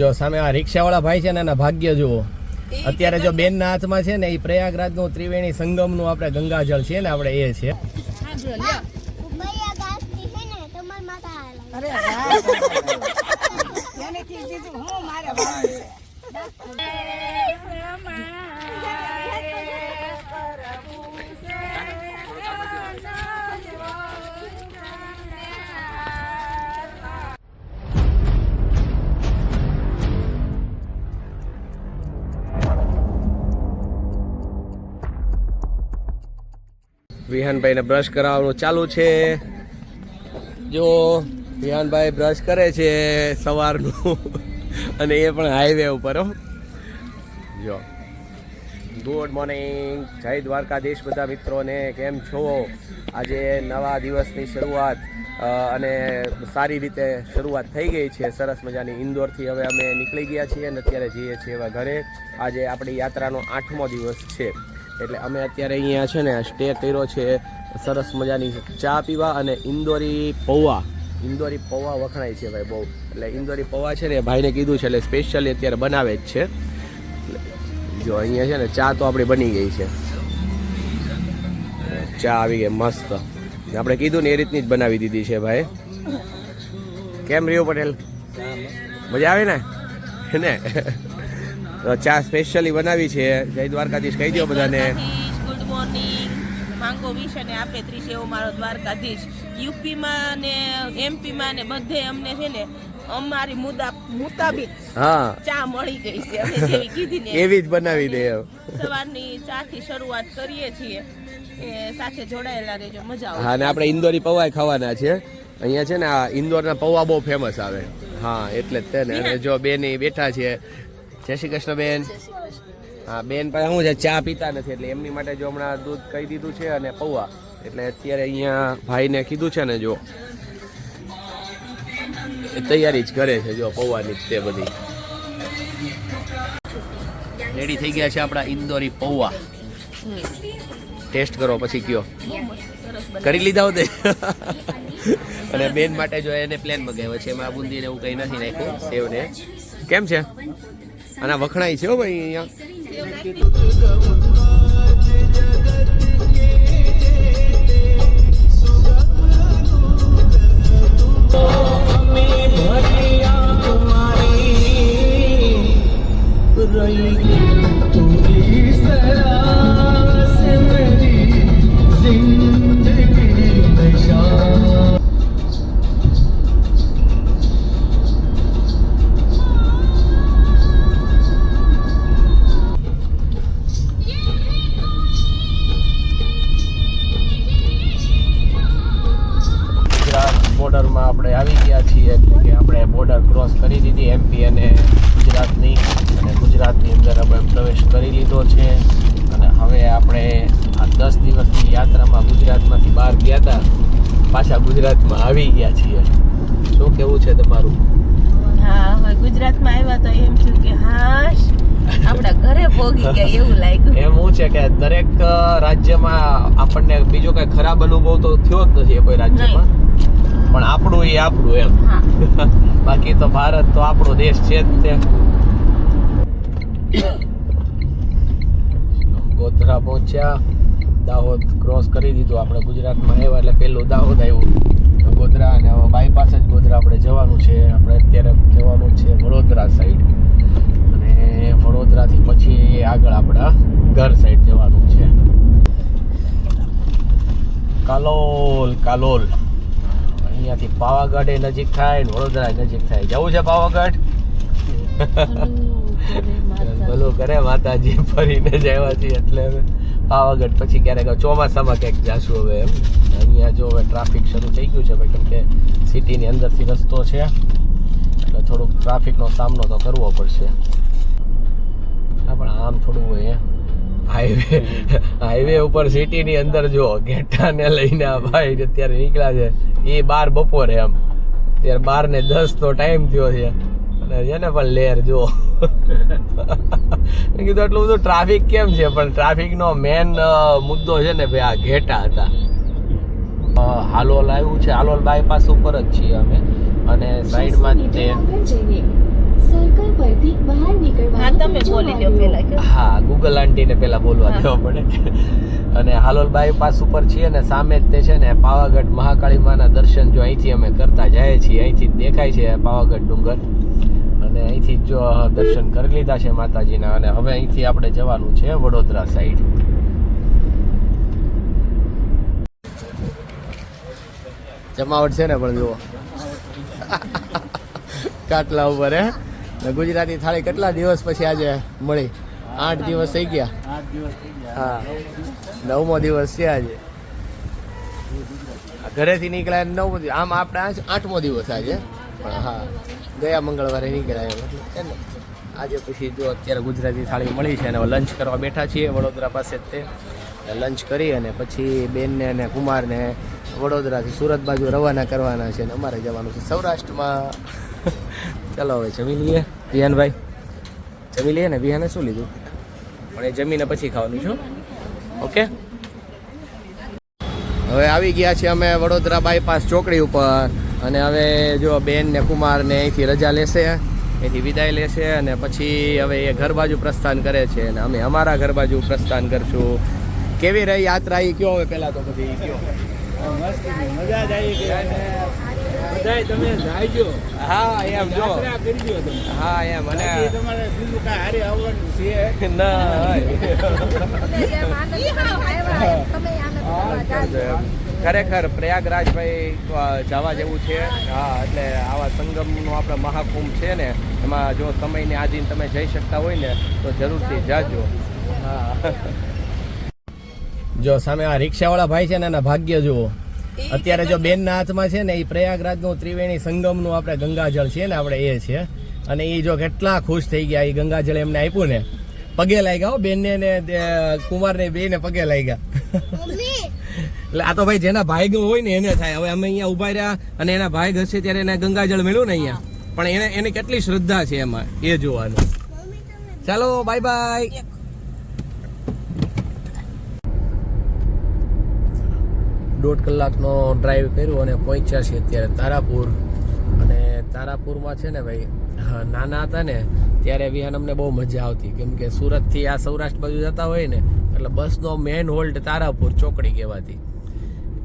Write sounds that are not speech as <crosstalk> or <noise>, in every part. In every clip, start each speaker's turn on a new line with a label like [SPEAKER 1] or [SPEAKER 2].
[SPEAKER 1] જો સામે આ રિક્ષાવાળા ભાઈ છે ને એના ભાગ્ય જુઓ. અત્યારે જો બેનના હાથમાં છે ને એ પ્રયાગરાજનું ત્રિવેણી સંગમનું આપણે ગંગાજળ છે ને આપણે એ છે.
[SPEAKER 2] હું મારે
[SPEAKER 1] વિહાનભાઈને બ્રશ કરાવવાનું ચાલુ છે. જો વિહાનભાઈ બ્રશ કરે છે સવારનું. અને એ પણ હાઈવે ઉપર જો. ગુડ મોર્નિંગ જય દ્વારકાધીશ બધા મિત્રોને, કેમ છો? આજે નવા દિવસની શરૂઆત અને સારી રીતે શરૂઆત થઈ ગઈ છે. સરસ મજાની ઇન્દોરથી હવે અમે નીકળી ગયા છીએ અને અત્યારે જઈએ છીએ એવા ઘરે. આજે આપણી યાત્રાનો આઠમો દિવસ છે. એટલે અમે અત્યારે અહીંયા છે ને સ્ટે કર્યો છે. સરસ મજાની ચા પીવા અને ઇન્દોરી પૌવા. ઇન્દોરી પૌવા વખણાય છે ભાઈ બહુ. એટલે ઇન્દોરી પૌવા છે ને ભાઈને કીધું છે, એટલે સ્પેશિયલી અત્યારે બનાવે જ છે. જો અહીંયા છે ને, ચા તો આપણી બની ગઈ છે. ચા આવી ગઈ મસ્ત. આપણે કીધું ને એ રીતની જ બનાવી દીધી છે ભાઈ. કેમ રહ્યો પટેલ? મજા આવે ને? ને? ચા સ્પેશિયલી બનાવી છે. જય દ્વારકાધીશ કહી દો બધાને.
[SPEAKER 3] ગુડ મોર્નિંગ માંગો વિશ અને આપે ત્રીસ એવો મારો દ્વારકાધીશ. યુપીમાં ને એમપીમાં ને બધે અમને છે ને અમારી મુદા મુતાબિક
[SPEAKER 1] હા.
[SPEAKER 3] ચા મળી ગઈ છે. અમે જેવી કીધી ને.
[SPEAKER 1] એવી જ બનાવી દે
[SPEAKER 3] સવારની ચા થી શરૂઆત કરીએ છીએ. એ સાથે જોડાયેલા રહેજો મજા
[SPEAKER 1] હા ને આપણે ઇન્દોરી પવાય ખાવાના છે. અહીંયા છે ને આ ઇન્દોરના પૌવા બહુ ફેમસ આવે. હા એટલે જ તે ને. જો બે ઈ બેઠા છે જય શ્રી કૃષ્ણ બેન. હા બેન પાસે શું છે ચા પીતા નથી એટલે એમની માટે જો હમણાં દૂધ કહી દીધું છે અને પૌવા. એટલે અત્યારે અહીંયા ભાઈને કીધું છે ને જો. એ તૈયારી જ કરે છે જો પૌવાની તે બધી. રેડી થઈ ગયા છે આપણા ઇન્દોરી પૌવા. ટેસ્ટ કરો પછી કયો. કરી લીધા હોતે અને બેન માટે જો એને પ્લેન મગાવ્યો છે એમાં બુંદી ને એવું કંઈ નથી નાખ્યું સેવ ને કેમ છે? આના વખણાય છે હો ભાઈ અહીંયા. ગુજરાત ગુજરાતમાં આવી ગયા છીએ. શું કેવું છે તમારું?
[SPEAKER 3] હા હવે ગુજરાતમાં આવ્યા તો એમ થયું કે હાશ આપણા ઘરે ભોગી ગયા એવું લાગ્યું.
[SPEAKER 1] એમ હું છે કે દરેક રાજ્યમાં આપણને બીજો કઈ ખરાબ અનુભવ તો થયો જ નથી કોઈ રાજ્યમાં. પણ આપણું એ આપણું એમ. <laughs> બાકી તો ભારત તો આપણો દેશ છે જ તે. <coughs> ગોધરા પહોંચ્યા. દાહોદ ક્રોસ કરી દીધું. આપણે ગુજરાતમાં આવ્યા એટલે પહેલું દાહોદ આવ્યું. ગોધરા અને હવે બાયપાસ જ ગોધરા આપણે જવાનું છે. આપણે અત્યારે જવાનું છે વડોદરા સાઈડ અને વડોદરાથી પછી આગળ આપણા ઘર સાઈડ જવાનું છે. કાલોલ કાલોલ. અહીંયાથી પાવાગઢ એ નજીક થાય ને વડોદરા નજીક થાય. જવું છે પાવાગઢ? ભલું કરે માતાજી. ફરીને જ આવ્યા છીએ એટલે પાવાગઢ પછી ક્યારેક ચોમાસામાં ક્યાંક જાશું હવે એમ. અહીંયા જો હવે ટ્રાફિક શરૂ થઈ ગયું છે ભાઈ, કેમ કે સિટીની અંદરથી રસ્તો છે. એટલે થોડુંક ટ્રાફિકનો સામનો તો કરવો પડશે. હા, પણ આમ થોડું હોય હાઈવે હાઈવે ઉપર સિટીની અંદર જો ઘેટાને લઈને આ ભાઈ અત્યારે નીકળ્યા છે. એ બાર બપોરે એમ. અત્યારે બાર ને દસ તો ટાઈમ થયો છે. છે ને પણ લેર જો મેં કીધું એટલું બધું ટ્રાફિક કેમ છે? પણ ટ્રાફિકનો મેન મુદ્દો છે ને ભાઈ આ ઘેટા હતા. હાલોલ આવ્યું છે. હાલોલ બાયપાસ ઉપર જ છીએ અમે. અને સાઈડમાં જ તે
[SPEAKER 4] સર્કલ
[SPEAKER 3] તમે બોલી લ્યો પેલા
[SPEAKER 1] હા ગૂગલ આંટીને પેલા બોલવા દેવો પડે. અને હાલોલ બાયપાસ ઉપર છીએ ને સામે જ તે છે ને પાવાગઢ મહાકાળી માના દર્શન જો અહીંથી અમે કરતા જઈએ છીએ. અહીંથી જ દેખાય છે પાવાગઢ ડુંગર. અને અહીંથી જ દર્શન કરી લીધા છે માતાજીના અને હવે અહીંથી આપણે જવાનું છે વડોદરા સાઈડ જમાવટ છે ને પણ જુઓ. <laughs> કાટલા ઉપર, હે? ગુજરાતી થાળી કેટલા દિવસ પછી આજે મળી? આઠ દિવસ થઈ ગયા? હા. નવમો દિવસ છે આજે. ઘરેથી નીકળ્યા નવમો આમ આપણે આઠમો દિવસ આજે. પણ હા. ગયા મંગળવારે નીકળ્યા એટલે છે ને આજે પછી જો અત્યારે ગુજરાતી થાળી મળી છે અને લંચ કરવા બેઠા છીએ વડોદરા પાસે જ તે. લંચ કરી અને પછી બેનને અને કુમારને વડોદરાથી સુરત બાજુ રવાના કરવાના છે અને અમારે જવાનું છે સૌરાષ્ટ્રમાં. ચાલો હવે જમી લઈએ. વિહાનભાઈ, જમી લઈએ ને? વિહાને શું લીધું? પણ એ જમીને પછી ખાવાનું છું ઓકે? હવે આવી ગયા છીએ અમે વડોદરા બાયપાસ ચોકડી ઉપર. અને હવે જો બેન ને કુમાર ને અહીંથી રજા લેશે અહીંથી વિદાય લેશે અને પછી હવે એ ઘર બાજુ પ્રસ્થાન કરે છે અને અમે અમારા ઘર બાજુ પ્રસ્થાન કરશું. કેવી રહી યાત્રા? એ કયો હવે પહેલા તો બધી કયો?
[SPEAKER 2] મજા જ આવી બધાય તમે જાયજો
[SPEAKER 1] હા એમ જો.
[SPEAKER 2] કરજો તમે.
[SPEAKER 1] હા એમ. અને
[SPEAKER 2] તમારે બીજું કાંઈ હારે આવવાનું છે?
[SPEAKER 1] ના ખરેખર પ્રયાગરાજભાઈ જવા જેવું છે. હા એટલે આવા સંગમનો આપણે મહાકુંભ છે ને એમાં જો સમયને આધીન તમે જઈ શકતા હોય ને તો જરૂરથી જાજો. જો સામે આ રિક્ષાવાળા ભાઈ છે ને એના ભાગ્ય જુઓ. અત્યારે જો બેનના હાથમાં છે ને એ પ્રયાગરાજનું ત્રિવેણી સંગમનું આપણે ગંગાજળ છે ને આપણે એ છે. અને એ જો કેટલા ખુશ થઈ ગયા એ ગંગાજળ એમને આપ્યું ને. પગે લાગ્યા હો બેનને ને તે કુમારને બેને પગે લાગ્યા. એટલે આ તો ભાઈ જેના ભાઈ હોય ને એને થાય. હવે અમે અહીંયા ઊભા રહ્યા અને એના ભાઈ ઘસે ત્યારે એને ગંગાજળ મળ્યું ને અહીંયા. પણ એને, એની કેટલી શ્રદ્ધા છે એમાં, એ જોવાનું. ચાલો બાય બાય દોઢ કલાકનો ડ્રાઈવ કર્યો અને પહોંચ્યા છીએ અત્યારે તારાપુર. અને તારાપુરમાં છે ને ભાઈ નાના હતા ને, ત્યારે વિહાન અમને બહુ મજા આવતી. કેમ કે સુરતથી આ સૌરાષ્ટ્ર બાજુ જતા હોય ને, એટલે બસનો મેન હોલ્ટ તારાપુર ચોકડી કહેવાતી.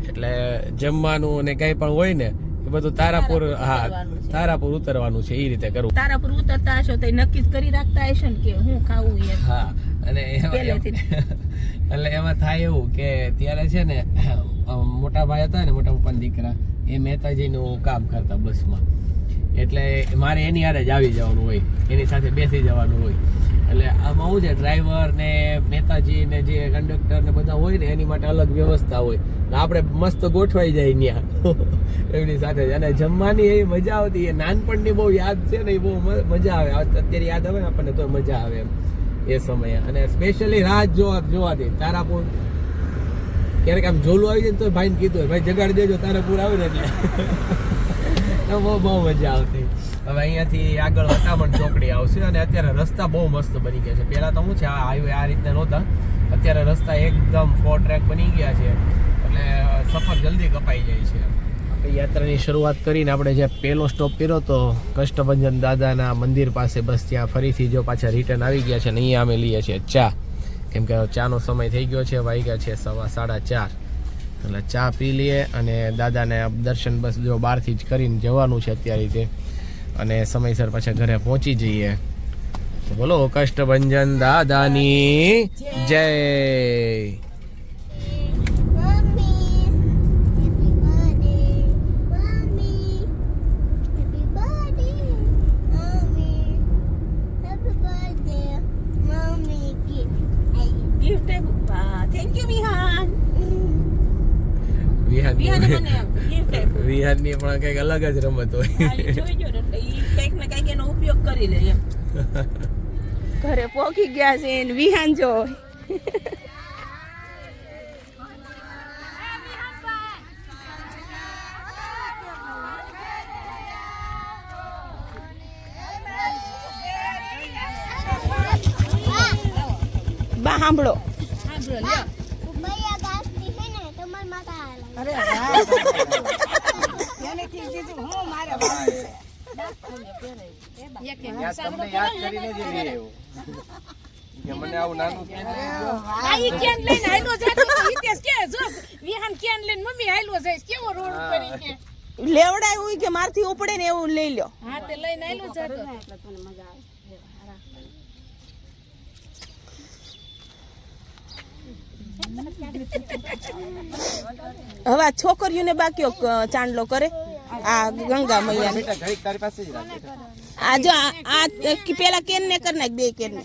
[SPEAKER 1] એટલે જમવાનું અને કઈ પણ હોય ને એ બધું તારાપુર હા. તારાપુર ઉતરવાનું છે એ રીતે કરવું
[SPEAKER 3] તારાપુર ઉતરતા હશો તો નક્કી જ કરી રાખતા હશો ને કે હું ખાવું એ
[SPEAKER 1] હા અને એટલે એમાં થાય એવું કે ત્યારે છે ને મોટા ભાઈ હતા ને મોટા પપ્પાના દીકરા એ મહેતાજીનું કામ કરતા બસમાં. એટલે મારે એની હારે જ આવી જવાનું હોય. એની સાથે બેસી જવાનું હોય. એટલે આમાં શું છે ડ્રાઈવર ને નેતાજી ને જે કંડક્ટર ને બધા હોય ને, એની માટે અલગ વ્યવસ્થા હોય. આપણે મસ્ત ગોઠવાઈ જાય ત્યાં <laughs> એમની સાથે. અને જમવાની એ મજા આવતી, એ નાનપણની બહુ યાદ છે ને, એ બહુ મજા આવે. અત્યારે યાદ આવે ને, આપણને તો મજા આવે એમ. એ સમયે. અને સ્પેશિયલી રાત જોવા જોવાથી તારાપુર. ક્યારેક આમ જોલું આવી જાય ને, તો ભાઈને કીધું ભાઈ, જગાડી દેજો, તારાપુર આવે ને એટલે. <laughs> તો બહુ બહુ મજા આવતી. હવે અહીંયાથી આગળ વટામણ ચોકડી આવશે અને અત્યારે રસ્તા બહુ મસ્ત બની ગયા છે. પહેલા તો શું છે, આ હાઈવે આ રીતે નહોતા. અત્યારે રસ્તા એકદમ ફોર ટ્રેક બની ગયા છે. એટલે સફર જલ્દી કપાઈ જાય છે. યાત્રાની શરૂઆત કરીને આપણે જે પહેલો સ્ટોપ કર્યો તો કષ્ટભંજન દાદાના મંદિર પાસે બસ ત્યાં ફરીથી જો પાછા રિટર્ન આવી ગયા છે ને અહીંયા અમે લઈએ છીએ ચા. કેમ કે ચાનો સમય થઈ ગયો છે, વાગ્યા છે સવા સાડા ચાર. એટલે ચા પી લઈએ અને દાદાને દર્શન બસ જો બહારથી જ કરીને જવાનું છે અત્યારે તે. અને સમયસર પાછા ઘરે પહોંચી જઈએ. બોલો કષ્ટભંજન દાદાની જય. વિહાનની પણ કંઈક અલગ જ રમત હોય.
[SPEAKER 3] કંઈક ને કંઈક એનો ઉપયોગ કરી લે એમ. ઘરે પોકી ગયા છે ને વિહાન જો. બા સાંભળો
[SPEAKER 4] ઉબૈયા ગાસ છે ને તમાર માતા આલા
[SPEAKER 2] અરે એને કીધું હું મારે વાંધો છે.
[SPEAKER 1] ત્યાં તમને યાદ કરીને જ લઈ આવ્યો. કે મને આવું નાનું કેન લઈ દો.
[SPEAKER 5] આ ઈ કેન લઈને હાયલો જાતો હિતેશ કે જો વિહાન કેન લઈને મમ્મી હાયલો જાય કેવો રોડ ઉપર ઈ કે.
[SPEAKER 3] લેવડાવ્યું કે મારથી ઉપડે ને એવું લઈ લ્યો.
[SPEAKER 5] હા તે લઈને હાયલો જાતો
[SPEAKER 3] હવે આ છોકરીઓને બાકીઓ ચાંદલો કરે. આ ગંગા મૈયા. આ જો આ પેલા કેન ને કરી નાખ બે કેન ને.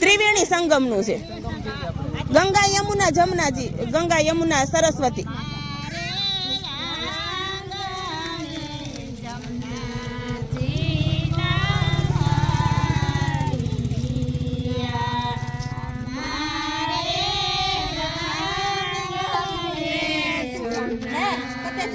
[SPEAKER 3] ત્રિવેણી સંગમનું છે. ગંગા યમુના જમનાજી ગંગા યમુના સરસ્વતી.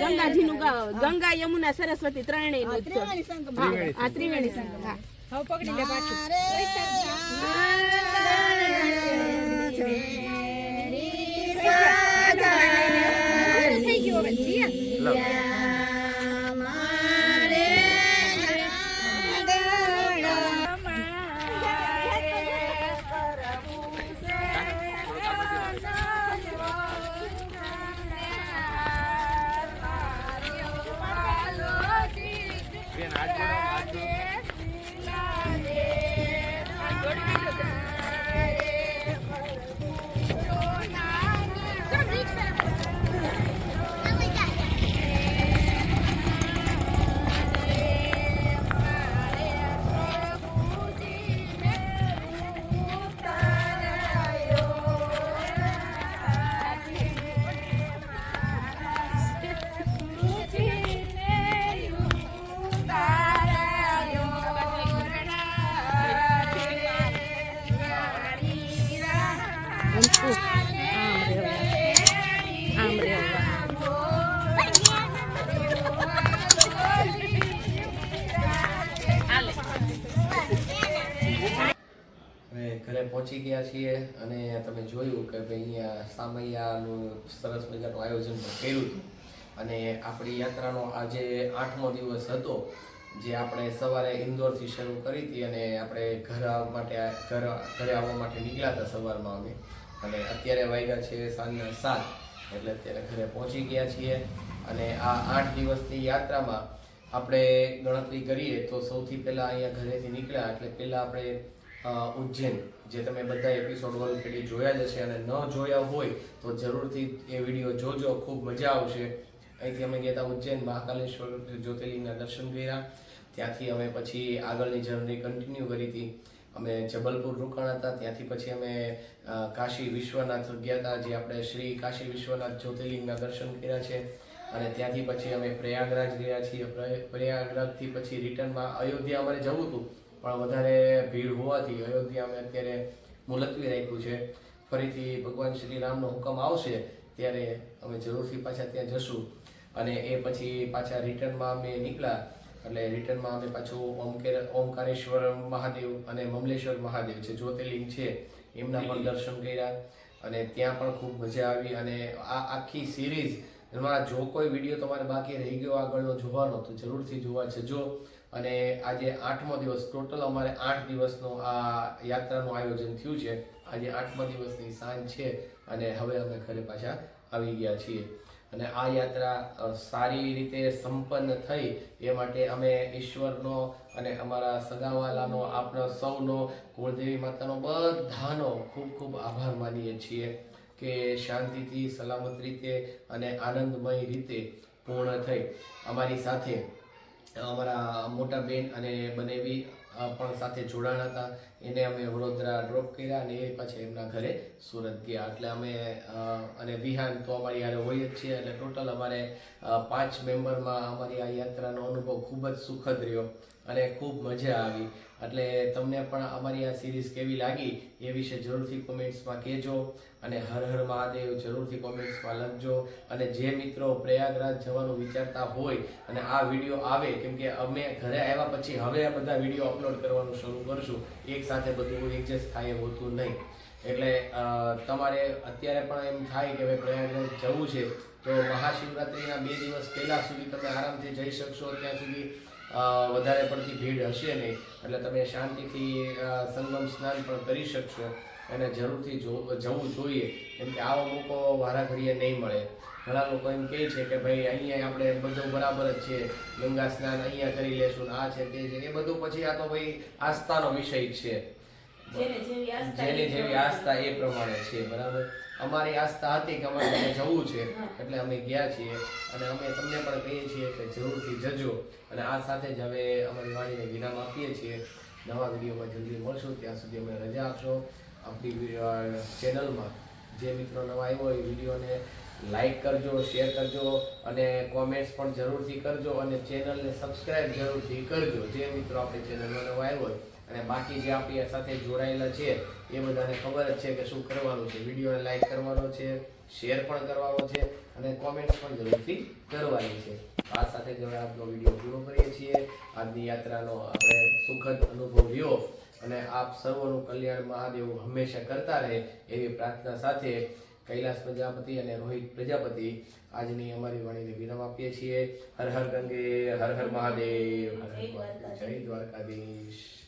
[SPEAKER 3] ગંગાજી નું ગંગા યમુના સરસ્વતી
[SPEAKER 1] ત્રણેયનું
[SPEAKER 3] આ ત્રિવેણી સંગમ. હા.
[SPEAKER 5] હવે પકડી લે પાછું. થઈ ગયું હવે.
[SPEAKER 1] સામૈયાનું સરસ મજાનું આયોજન કર્યું હતું. અને આપણી યાત્રાનો આજે આઠમો દિવસ હતો, જે આપણે સવારે ઇન્દોરથી શરૂ કરી હતી અને આપણે ઘર આવવા માટે, ઘર, ઘરે આવવા માટે નીકળ્યા હતા સવારમાં અમે. અને અત્યારે વાગ્યા છે સાંજના સાત, એટલે અત્યારે ઘરે પહોંચી ગયા છીએ. અને આ આઠ દિવસની યાત્રામાં આપણે ગણતરી કરીએ તો સૌથી પહેલાં અહીંયા ઘરેથી નીકળ્યા, એટલે પહેલાં આપણે ઉજ્જૈન, જે તમે બધા એપિસોડ ઓલરેડી જોયા જ હશે અને ન જોયા હોય તો જરૂરથી એ વીડિયો જોજો, ખૂબ મજા આવશે. અહીંથી અમે ગયા હતા ઉજ્જૈન, મહાકાલેશ્વર, જ્યોતિર્લિંગના દર્શન કર્યા. ત્યાંથી અમે પછી આગળની જર્ની કન્ટિન્યુ કરી હતી. અમે જબલપુર, રોકાણા હતા. ત્યાંથી પછી અમે કાશી વિશ્વનાથ ગયા હતા જે આપણે શ્રી કાશી વિશ્વનાથ જ્યોતિર્લિંગના દર્શન કર્યા છે. અને ત્યાંથી પછી અમે પ્રયાગરાજ ગયા છીએ. પ્રયાગરાજથી પછી રિટર્નમાં અયોધ્યા અમારે જવું હતું. પણ વધારે ભીડ હોવાથી અયોધ્યા અમે અત્યારે મુલતવી રાખ્યું છે. ફરીથી ભગવાન શ્રી રામનો હુકમ આવશે ત્યારે અમે જરૂરથી પાછા ત્યાં જશું અને એ પછી પાછા રિટર્નમાં અમે નીકળ્યા. એટલે રિટર્નમાં અમે પાછું ઓમકેર, ઓમકારેશ્વર મહાદેવ અને મમલેશ્વર મહાદેવ છે જ્યોતિર્લિંગ છે, એમના પણ દર્શન કર્યા અને ત્યાં પણ ખૂબ મજા આવી અને આ આખી સિરીઝ એમાં જો કોઈ વીડિયો તમારે બાકી રહી ગયો, આગળનો જોવાનો, તો જરૂરથી જોવા જજો. અને આજે આઠમો દિવસ ટોટલ અમારે આઠ દિવસનો આ યાત્રાનું આયોજન થયું છે. આજે આઠમા દિવસની સાંજ છે અને હવે અમે ઘરે પાછા આવી ગયા છીએ. અને આ યાત્રા સારી રીતે સંપન્ન થઈ એ માટે અમે ઈશ્વરનો અને અમારા સગાવાલાનો, આપણા સૌનો, કુળદેવી માતાનો બધાનો ખૂબ ખૂબ આભાર માનીએ છીએ કે શાંતિથી, સલામત રીતે અને આનંદમય રીતે પૂર્ણ થઈ. અમારી સાથે અમારા મોટા બેન અને બનેવી પણ સાથે જોડાણ હતા. એને અમે વડોદરા ડ્રોપ કર્યા અને એ પછી એમના ઘરે સુરત ગયા. એટલે અમે અને વિહાન તો અમારી યારે હોય જ છે. એટલે ટોટલ અમારે પાંચ મેમ્બરમાં અમારી આ યાત્રાનો અનુભવ ખૂબ જ સુખદ રહ્યો. અને ખૂબ મજા આવી. એટલે તમને પણ અમારી આ સિરીઝ કેવી લાગી એ વિશે જરૂરથી કોમેન્ટ્સમાં કહેજો અને હર હર મહાદેવ જરૂરથી કોમેન્ટ્સમાં લખજો. અને જે મિત્રો પ્રયાગરાજ જવાનું વિચારતા હોય અને આ વીડિયો આવે, કેમ કે અમે ઘરે આવ્યા પછી હવે આ બધા વીડિયો અપલોડ કરવાનું શરૂ કરશું, એક સાથે બધું એડજસ્ટ થાય હોતું નહીં. એટલે તમારે અત્યારે પણ એમ થાય કે હવે પ્રયાગરાજ જવું છે, તો મહાશિવરાત્રિના બે દિવસ પહેલાં સુધી તમે આરામથી જઈ શકશો, ત્યાં સુધી વધારે પડતી ભીડ હશે નહીં. એટલે તમે શાંતિથી સંગમ સ્નાન પણ કરી શકશો અને જરૂરથી જવું જોઈએ. કેમ કે આવો મોકો વારા ઘડીએ નહીં મળે. ઘણા લોકો એમ કહે છે કે ભાઈ અહીંયા આપણે બધું બરાબર જ છે. ગંગા સ્નાન અહીંયા કરી લેશું આ છે તે છે. એ બધું પછી આ તો ભાઈ આસ્થાનો વિષય છે.
[SPEAKER 3] જેની જેવી આસ્થા એ
[SPEAKER 1] પ્રમાણે છે બરાબર? અમારી આસ્થા હતી કે અમારે ત્યાં જવું છે એટલે અમે ગયા છીએ અને અમે તમને પણ કહીએ છીએ કે જરૂરથી જજો. અને આ સાથે જ હવે અમારી વાણીને વિરામ આપીએ છીએ. નવા વિડીયોમાં જલ્દી મળશું. ત્યાં સુધી અમે રજા આપશો. આપણી ચેનલમાં જે મિત્રો નવા આવ્યો હોય એ વિડીયોને લાઈક કરજો શેર કરજો અને કોમેન્ટ્સ પણ જરૂરથી કરજો અને ચેનલને સબસ્ક્રાઇબ જરૂરથી કરજો. જે મિત્રો આપણી ચેનલમાં નવા આવ્યો હોય અને બાકી જે આપણી સાથે જોડાયેલા છે એ બધાને ખબર જ છે કે શું કરવાનું છે. વિડીયોને લાઈક કરવાનો છે શેર પણ કરવાનો છે અને કોમેન્ટ્સ પણ જરૂરથી કરવાની છે. આ સાથે જ હવે આજનો વીડિયો પૂરો કરીએ છીએ. આજની યાત્રાનો આપણે સુખદ અનુભવ રહ્યો અને આપ સર્વનું કલ્યાણ મહાદેવ હંમેશા કરતા રહે એવી પ્રાર્થના સાથે કૈલાસ પ્રજાપતિ અને રોહિત પ્રજાપતિ આજની અમારી વાણીને વિરામ આપીએ છીએ. હર હર ગંગે હર હર મહાદેવ. હર હર મહાદેવ